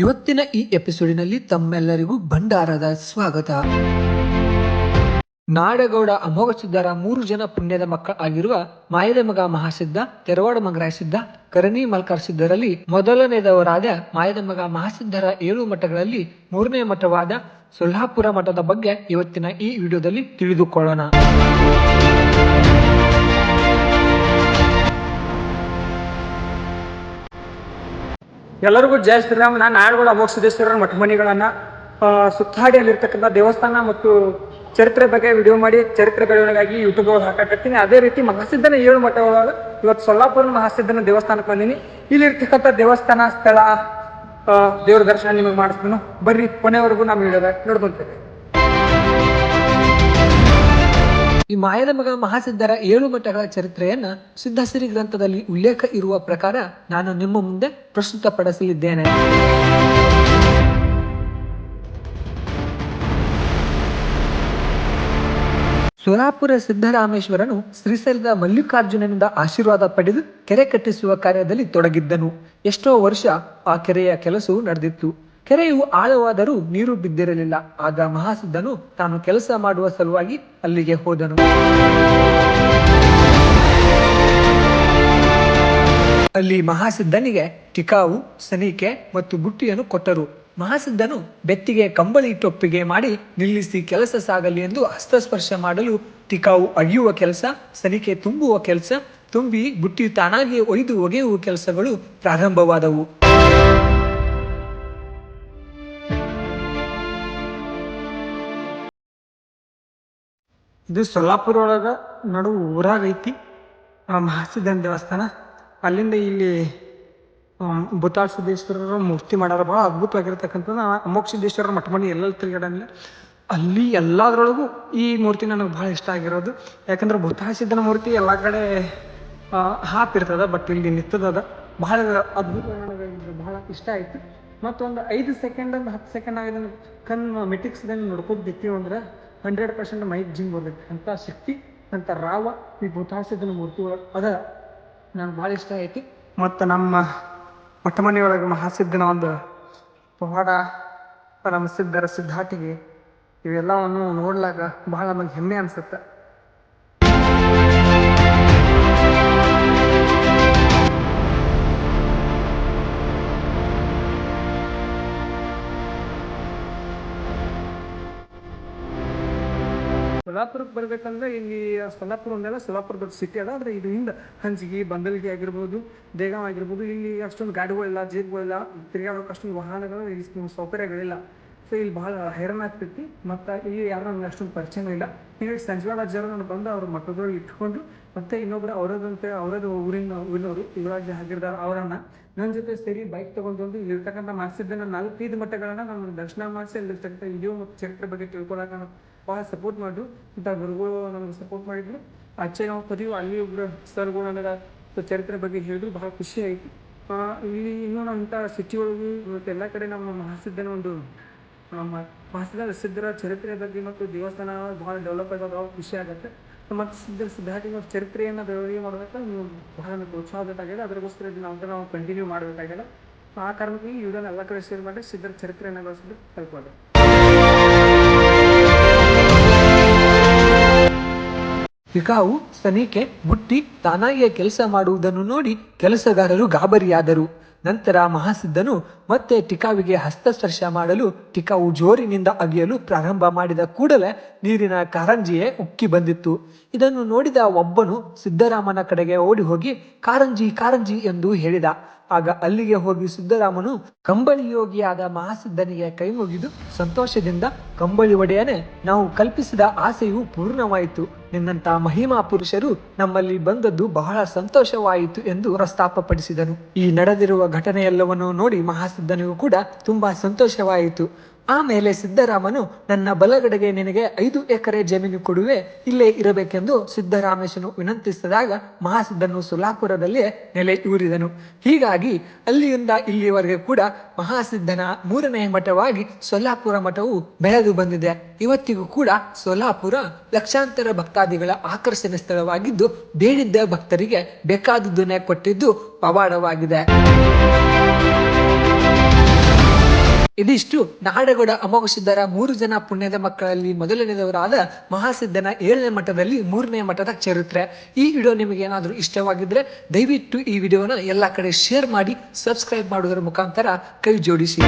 ಇವತ್ತಿನ ಈ ಎಪಿಸೋಡಿನಲ್ಲಿ ತಮ್ಮೆಲ್ಲರಿಗೂ ಭಂಡಾರದ ಸ್ವಾಗತ. ನಾಡಗೌಡ ಅಮೋಘ ಸಿದ್ಧರ ಮೂರು ಜನ ಪುಣ್ಯದ ಮಕ್ಕಳ ಆಗಿರುವ ಮಾಯದ ಮಗ ಮಹಾಸಿದ್ಧ, ತೆರವಾಡ ಮಂಗರಾಯ ಸಿದ್ಧ, ಕರಣಿ ಮಲ್ಕಾರ್ ಸಿದ್ಧರಲ್ಲಿ ಮೊದಲನೆಯದವರಾದ ಮಾಯದ ಮಗ ಮಹಾಸಿದ್ಧರ ಏಳು ಮಠಗಳಲ್ಲಿ ಮೂರನೇ ಮಠವಾದ ಸೊಲ್ಹಾಪುರ ಮಠದ ಬಗ್ಗೆ ಇವತ್ತಿನ ಈ ವಿಡಿಯೋದಲ್ಲಿ ತಿಳಿದುಕೊಳ್ಳೋಣ. ಎಲ್ಲರಿಗೂ ಜಯ ಶ್ರೀರಾಮ್. ನಾನು ನಾಡುಗಳ ಅಮೋಘ ಸಿದ್ದೇಶ್ವರರ ಮಠ ಸುತ್ತಾಡಿಯಲ್ಲಿರ್ತಕ್ಕಂಥ ದೇವಸ್ಥಾನ ಮತ್ತು ಚರಿತ್ರೆ ಬಗ್ಗೆ ವಿಡಿಯೋ ಮಾಡಿ, ಚರಿತ್ರೆ ಬೆಳವಣಿಗೆಗಾಗಿ ಯೂಟ್ಯೂಬ್ ಒಳಗೆ ಹಾಕಾಕತ್ತೀನಿ. ಅದೇ ರೀತಿ ಮಹಾಸಿದ್ಧನ ಏಳು ಮಠ ಒಳಗೆ ಇವತ್ತು ಸೊಲ್ಲಾಪುರ ಮಹಾಸಿದ್ಧನ ದೇವಸ್ಥಾನಕ್ಕೆ ಬಂದೀನಿ. ಇಲ್ಲಿರ್ತಕ್ಕಂಥ ದೇವಸ್ಥಾನ, ಸ್ಥಳ ದೇವ್ರ ದರ್ಶನ ನಿಮಗೆ ಮಾಡಿಸ್ತೀನಿ. ಬರ್ರಿ, ಕೊನೆವರೆಗೂ ನಾವು ವಿಡಿಯೋದಾಗ ನೋಡ್ಕೊಂತೇವೆ. ಈ ಮಾಯದ ಮಗ ಮಹಾಸಿದ್ಧರ ಏಳು ಮಠಗಳ ಚರಿತ್ರೆಯನ್ನ ಸಿದ್ಧಸಿರಿ ಗ್ರಂಥದಲ್ಲಿ ಉಲ್ಲೇಖ ಇರುವ ಪ್ರಕಾರ ನಾನು ನಿಮ್ಮ ಮುಂದೆ ಪ್ರಸ್ತುತಪಡಿಸಲಿದ್ದೇನೆ ಸೋಲಾಪುರ ಸಿದ್ದರಾಮೇಶ್ವರನು ಶ್ರೀಸೈಲದ ಮಲ್ಲಿಕಾರ್ಜುನನಿಂದ ಆಶೀರ್ವಾದ ಪಡೆದು ಕೆರೆ ಕಟ್ಟಿಸುವ ಕಾರ್ಯದಲ್ಲಿ ತೊಡಗಿದ್ದನು. ಎಷ್ಟೋ ವರ್ಷ ಆ ಕೆರೆಯ ಕೆಲಸವು ನಡೆದಿತ್ತು. ಕೆರೆಯು ಆಳವಾದರೂ ನೀರು ಬಿದ್ದಿರಲಿಲ್ಲ. ಆಗ ಮಹಾಸಿದ್ಧನು ತಾನು ಕೆಲಸ ಮಾಡುವ ಸಲುವಾಗಿ ಅಲ್ಲಿಗೆ ಹೋದನು. ಅಲ್ಲಿ ಮಹಾಸಿದ್ಧನಿಗೆ ಟಿಕಾವು, ಸನಿಕೆ ಮತ್ತು ಬುಟ್ಟಿಯನ್ನು ಕೊಟ್ಟರು. ಮಹಾಸಿದ್ಧನು ಬೆತ್ತಿಗೆ ಕಂಬಳಿ ಟೊಪ್ಪಿಗೆ ಮಾಡಿ ನಿಲ್ಲಿಸಿ ಕೆಲಸ ಸಾಗಲಿ ಎಂದು ಹಸ್ತಸ್ಪರ್ಶ ಮಾಡಲು ಟಿಕಾವು ಅಗಿಯುವ ಕೆಲಸ, ಸನಿಕೆ ತುಂಬುವ ಕೆಲಸ, ತುಂಬಿ ಬುಟ್ಟಿ ತಾನಾಗಿ ಒಯ್ದು ಒಗೆಯುವ ಕೆಲಸಗಳು ಪ್ರಾರಂಭವಾದವು. ಇದು ಸೊಲ್ಲಾಪುರ ಒಳಗ ನಡು ಊರಾಗ ಐತಿ. ಆ ಮಹಾಸಿದ್ದನ ದೇವಸ್ಥಾನ. ಅಲ್ಲಿಂದ ಇಲ್ಲಿ ಭೂತಾಳ ಸಿದ್ದೇಶ್ವರರ ಮೂರ್ತಿ ಮಾಡ್ಯಾರ. ಭಾಳ ಅದ್ಭುತವಾಗಿರ್ತಕ್ಕಂಥದ್ದು. ಅಮೋಕ್ ಸಿದ್ದೇಶ್ವರರ ಮಠ ಮನೆ ಎಲ್ಲೆಲ್ಲಿ ತಿರುಗಾಡಂಗಿಲ್ಲ ಅಲ್ಲಿ ಎಲ್ಲದರೊಳಗೂ ಈ ಮೂರ್ತಿ ನನಗೆ ಭಾಳ ಇಷ್ಟ ಆಗಿರೋದು. ಯಾಕಂದ್ರೆ ಭೂತಾಳ ಸಿದ್ಧನ ಮೂರ್ತಿ ಎಲ್ಲ ಕಡೆ ಹಾಪ್ ಇರ್ತದ, ಬಟ್ ಇಲ್ಲಿ ನಿಂತದ ಭಾಳ ಅದ್ಭುತ ನನಗೆ ಭಾಳ ಇಷ್ಟ ಆಯ್ತು. ಮತ್ತೊಂದು ಐದು ಸೆಕೆಂಡ್ ಒಂದು ಹತ್ತು ಸೆಕೆಂಡ್ ಆಗಿದ ಕಣ್ಣು ಮೆಟಿಕ್ಸ್ದಂಗೆ ನೋಡ್ಕೊಂಡು ಬಿತ್ತೀವಿ ಅಂದ್ರೆ ಹಂಡ್ರೆಡ್ ಪರ್ಸೆಂಟ್ ಮೈಕ್ ಜಿಂಗ್ ಬರ್ತೈತಿ. ಅಂತ ಶಕ್ತಿ ಅಂತ ರಾವ ಈ ಭೂತಾಸಿದ್ದನ ಮೂರ್ತಿ ಒಳಗೆ ಅದ ನನಗೆ ಭಾಳ ಇಷ್ಟ ಐತಿ. ಮತ್ತು ನಮ್ಮ ಮೊಟ್ಟ ಮನೆಯೊಳಗೆ ಮಹಾಸಿದ್ಧನ ಒಂದು ಪವಾಡ ನಮ್ಮ ಸಿದ್ಧರ ಸಿದ್ಧಾಟಿಗೆ ಇವೆಲ್ಲವನ್ನು ನೋಡ್ಲಾಗ ಭಾಳ ನಮಗೆ ಹೆಮ್ಮೆ ಅನ್ಸುತ್ತೆ. ಸೊಲ್ಲಾಪುರಕ್ಕೆ ಬರ್ಬೇಕಂದ್ರೆ ಈ ಸೊಲ್ಲಾಪುರ ಒಂದೆಲ್ಲ ಸೊಲ್ಲಾಪುರ ದೊಡ್ಡ ಸಿಟಿ ಅದ. ಆದ್ರೆ ಇದರಿಂದ ಹಂಚಿಗೆ, ಬಂದಲ್ಗಿ ಆಗಿರ್ಬೋದು, ದೇಗಾವ್ ಆಗಿರ್ಬೋದು, ಇಲ್ಲಿ ಅಷ್ಟೊಂದು ಗಾಡಿಗಳಿಲ್ಲ, ಜೀಪ್ಗಳಿಲ್ಲ ತಿರುಗಾಡೋಕೆ ಅಷ್ಟೊಂದು ವಾಹನಗಳು ಸೌಕರ್ಯಗಳಿಲ್ಲ. ಸೊ ಇಲ್ಲಿ ಬಹಳ ಹೈರಾಣ ಆಗ್ತೈತಿ ಮತ್ತು ಇಲ್ಲಿ ಯಾರು ನನಗೆ ಅಷ್ಟೊಂದು ಪರಿಚಯನೂ ಇಲ್ಲ. ಹೀಗಾಗಿ ಸಂಜವಾಡ ಜನ ನಾನು ಬಂದು ಅವ್ರ ಮಠದೊಳಗೆ ಇಟ್ಕೊಂಡು, ಮತ್ತೆ ಇನ್ನೊಬ್ರು ಅವರದಂತೆ ಅವರದ್ದು ಊರಿನ ಊರಿನವರು ಯುವರಾಜ್ ಆಗಿರ್ದಾರ ಅವರನ್ನ ನನ್ನ ಜೊತೆ ಸೇರಿ ಬೈಕ್ ತಗೊಂಡು ಇಲ್ಲಿರ್ತಕ್ಕಂಥ ಮಾಡಿಸಿದ್ದನ್ನ ನಾಲ್ಕೈದು ಮಠಗಳನ್ನ ನಾನು ದರ್ಶನ ಮಾಡಿಸಿ, ಅಲ್ಲಿರ್ತಕ್ಕಂಥ ವಿಡಿಯೋ ಚರಿತ್ರೆ ಬಗ್ಗೆ ತಿಳ್ಕೊಳ್ಳೋಕೆ ನಾನು ಭಾಳ ಸಪೋರ್ಟ್ ಮಾಡಿದ್ರು. ಇಂಥ ಗುರುಗಳು ನಮ್ಗೆ ಸಪೋರ್ಟ್ ಮಾಡಿದ್ರು. ಆಚೆ ನಾವು ಕದೀವಿ ಅಲ್ಲಿ ಒಬ್ಬರು ಸರ್ಗಳು ನನಗೆ ಚರಿತ್ರೆ ಬಗ್ಗೆ ಹೇಳಿದ್ರು. ಭಾಳ ಖುಷಿ ಆಯಿತು. ಇಲ್ಲಿ ಇನ್ನೂ ನಮ್ಮಂಥ ಸಿಟಿ ಒಳಗೆ ಇವತ್ತು ಎಲ್ಲ ಕಡೆ ನಮ್ಮ ಮಹಾಸಿದ್ಧನ ಒಂದು ನಮ್ಮ ಮಹಾಸಿದ್ದ ಸಿದ್ಧರ ಚರಿತ್ರೆ ಬಗ್ಗೆ ಮತ್ತು ದೇವಸ್ಥಾನ ಭಾಳ ಡೆವಲಪ್ ಆಗೋದು ಭಾಳ ಖುಷಿ ಆಗುತ್ತೆ. ಮತ್ತು ಸಿದ್ಧ ಸಿದ್ಧಾರ್ಥಿಗಳ ಚರಿತ್ರೆಯನ್ನು ಬೆಳವಣಿಗೆ ಮಾಡಬೇಕು ನೀವು ಬಹಳ ಪ್ರೋತ್ಸಾಹದಾಗಿದೆ ಅದಕ್ಕೋಸ್ಕರ ಇದು ನಾವು ನಾವು ಕಂಟಿನ್ಯೂ ಮಾಡಬೇಕಾಗಿದೆ ಆ ಕಾರಣಕ್ಕೆ ಇವುಗಳನ್ನ ಎಲ್ಲ ಕಡೆ ಶೇರ್ ಮಾಡಿ, ಸಿದ್ಧರ ಚರಿತ್ರೆಯನ್ನು ಬೆಳೆಸಿದ್ರೆ ಕಲ್ತ್ಕೊಳ್ಳಿ ಟಿಕಾವು ಸನಿಕೆ, ಬುಟ್ಟಿ ತಾನಾಗಿಯೇ ಕೆಲಸ ಮಾಡುವುದನ್ನು ನೋಡಿ ಕೆಲಸಗಾರರು ಗಾಬರಿಯಾದರು. ನಂತರ ಮಹಾಸಿದ್ಧನು ಮತ್ತೆ ಟಿಕಾವಿಗೆ ಹಸ್ತಸ್ಪರ್ಶ ಮಾಡಲು ಟಿಕಾವು ಜೋರಿನಿಂದ ಅಗೆಯಲು ಪ್ರಾರಂಭ ಮಾಡಿದ ಕೂಡಲೇ ನೀರಿನ ಕಾರಂಜಿಯೇ ಉಕ್ಕಿ ಬಂದಿತ್ತು. ಇದನ್ನು ನೋಡಿದ ಒಬ್ಬನು ಸಿದ್ದರಾಮನ ಕಡೆಗೆ ಓಡಿ ಹೋಗಿ, ಕಾರಂಜಿ ಕಾರಂಜಿ ಎಂದು ಹೇಳಿದ. ಆಗ ಅಲ್ಲಿಗೆ ಹೋಗಿ ಸಿದ್ದರಾಮನು ಕಂಬಳಿ ಯೋಗಿಯಾದ ಮಹಾಸಿದ್ಧನಿಗೆ ಕೈ ಮುಗಿದು ಸಂತೋಷದಿಂದ, ಕಂಬಳಿ ಒಡೆಯನೆ, ನಾವು ಕಲ್ಪಿಸಿದ ಆಸೆಯು ಪೂರ್ಣವಾಯಿತು. ನಿನ್ನಂತ ಮಹಿಮಾ ಪುರುಷರು ನಮ್ಮಲ್ಲಿ ಬಂದದ್ದು ಬಹಳ ಸಂತೋಷವಾಯಿತು ಎಂದು ಪ್ರಸ್ತಾಪಪಡಿಸಿದನು. ಈ ನಡೆದಿರುವ ಘಟನೆಯೆಲ್ಲವನ್ನು ನೋಡಿ ಮಹಾಸಿದ್ಧನಿಗೂ ಕೂಡ ತುಂಬಾ ಸಂತೋಷವಾಯಿತು. ಆಮೇಲೆ ಸಿದ್ದರಾಮನು, ನನ್ನ ಬಲಗಡೆಗೆ ನಿನಗೆ ಐದು ಎಕರೆ ಜಮೀನು ಕೊಡುವೆ, ಇಲ್ಲೇ ಇರಬೇಕೆಂದು ಸಿದ್ದರಾಮೇಶನು ವಿನಂತಿಸಿದಾಗ ಸೋಲಾಪುರದಲ್ಲಿ ನೆಲೆ ಊರಿದನು. ಹೀಗಾಗಿ ಅಲ್ಲಿಯಿಂದ ಇಲ್ಲಿವರೆಗೆ ಕೂಡ ಮಹಾಸಿದ್ಧನ ಮೂರನೇ ಮಠವಾಗಿ ಸೊಲ್ಲಾಪುರ ಮಠವು ಬೆಳೆದು ಬಂದಿದೆ. ಇವತ್ತಿಗೂ ಕೂಡ ಸೊಲ್ಲಾಪುರ ಲಕ್ಷಾಂತರ ಭಕ್ತಾದಿಗಳ ಆಕರ್ಷಣೆ ಸ್ಥಳವಾಗಿದ್ದು ಬೇಡಿದ್ದ ಭಕ್ತರಿಗೆ ಬೇಕಾದುದನ್ನೇ ಕೊಟ್ಟಿದ್ದು ಪವಾಡವಾಗಿದೆ. ಇದಿಷ್ಟು ನಾಡಗೌಡ ಅಮೋಘಸಿದ್ಧರ ಮೂರು ಜನ ಪುಣ್ಯದ ಮಕ್ಕಳಲ್ಲಿ ಮೊದಲನೆಯದವರಾದ ಮಹಾಸಿದ್ದನ ಏಳನೇ ಮಠದಲ್ಲಿ ಮೂರನೇ ಮಠದ ಚರಿತ್ರೆ. ಈ ವಿಡಿಯೋ ನಿಮಗೆ ಏನಾದರೂ ಇಷ್ಟವಾಗಿದ್ರೆ ದಯವಿಟ್ಟು ಈ ವಿಡಿಯೋನ ಎಲ್ಲ ಕಡೆ ಶೇರ್ ಮಾಡಿ, ಸಬ್ಸ್ಕ್ರೈಬ್ ಮಾಡುವುದರ ಮುಖಾಂತರ ಕೈ ಜೋಡಿಸಿ.